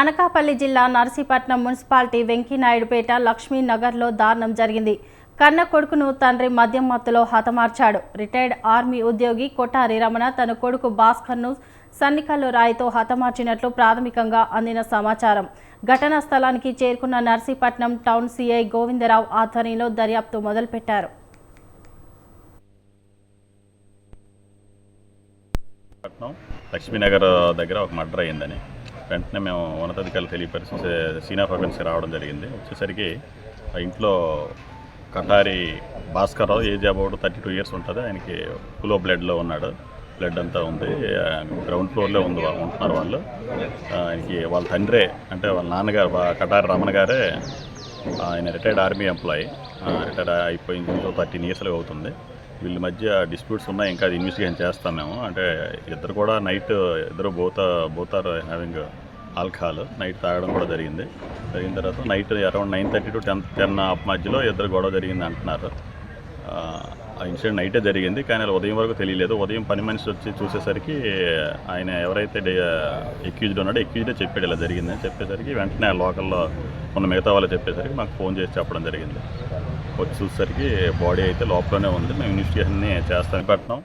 అనకాపల్లి జిల్లా నర్సీపట్నం మున్సిపాలిటీ వెంకీనాయుడుపేట లక్ష్మీనగర్లో దారుణం జరిగింది. కన్న కొడుకును తండ్రి మద్యం మత్తులో హతమార్చాడు. రిటైర్డ్ ఆర్మీ ఉద్యోగి కొటారి రమణ తన కొడుకు భాస్కర్ను సన్నికల్లు రాయితో హతమార్చినట్లు ప్రాథమికంగా అందిన సమాచారం. ఘటనా స్థలానికి చేరుకున్న నర్సీపట్నం టౌన్ సిఐ గోవిందరావు ఆధ్వర్యంలో దర్యాప్తు మొదలుపెట్టారు. లక్ష్మీనగర్ దగ్గర ఒక మర్డర్ అయిందని వెంటనే మేము ఉన్నతాధికారులు తెలియపరిచి సీనియర్ ఫోరెన్స్కి రావడం జరిగింది. వచ్చేసరికి ఆ ఇంట్లో Katari Bhaskar Rao age about thirty two years ఉంటుంది. ఆయనకి కులో బ్లడ్లో ఉన్నాడు. బ్లడ్ అంతా ఉంది. గ్రౌండ్ ఫ్లోర్లో ఉంది ఉంటున్నారు వాళ్ళు. ఆయనకి వాళ్ళ తండ్రే అంటే వాళ్ళ నాన్నగారు కటారి రమణ గారే ఆయన రిటైర్డ్ ఆర్మీ ఎంప్లాయీ. రిటైర్డ్ అయిపోయింది థర్టీన్ ఇయర్స్లో అవుతుంది. వీళ్ళ మధ్య డిస్ప్యూట్స్ ఉన్నాయి ఇంకా అది ఇన్వెస్టిగేషన్ చేస్తాం మేము. అంటే ఇద్దరు కూడా నైట్ ఇద్దరు both both are having alcohol night తాగడం కూడా జరిగింది. జరిగిన తర్వాత night around nine thirty to ten ten off మధ్యలో ఇద్దరు గొడవ జరిగింది అంటున్నారు. ఆ, ఆ ఇన్సిడెంట్ నైటే జరిగింది కానీ అది ఉదయం వరకు తెలియలేదు. ఉదయం పని మనిషి వచ్చి చూసేసరికి ఆయన ఎవరైతే ఎక్యూజ్డ్ ఉన్నాడో ఎక్యూజ్డే చెప్పాడు ఇలా జరిగిందని చెప్పేసరికి వెంటనే లోకల్లో మొన్న మిగతా వాళ్ళు చెప్పేసరికి మాకు ఫోన్ చేసి చెప్పడం జరిగింది. వచ్చి చూసేసరికి బాడీ అయితే లోపలనే ఉంది. మేము ఇన్వెస్టిగేషన్ని చేస్తాం పట్నం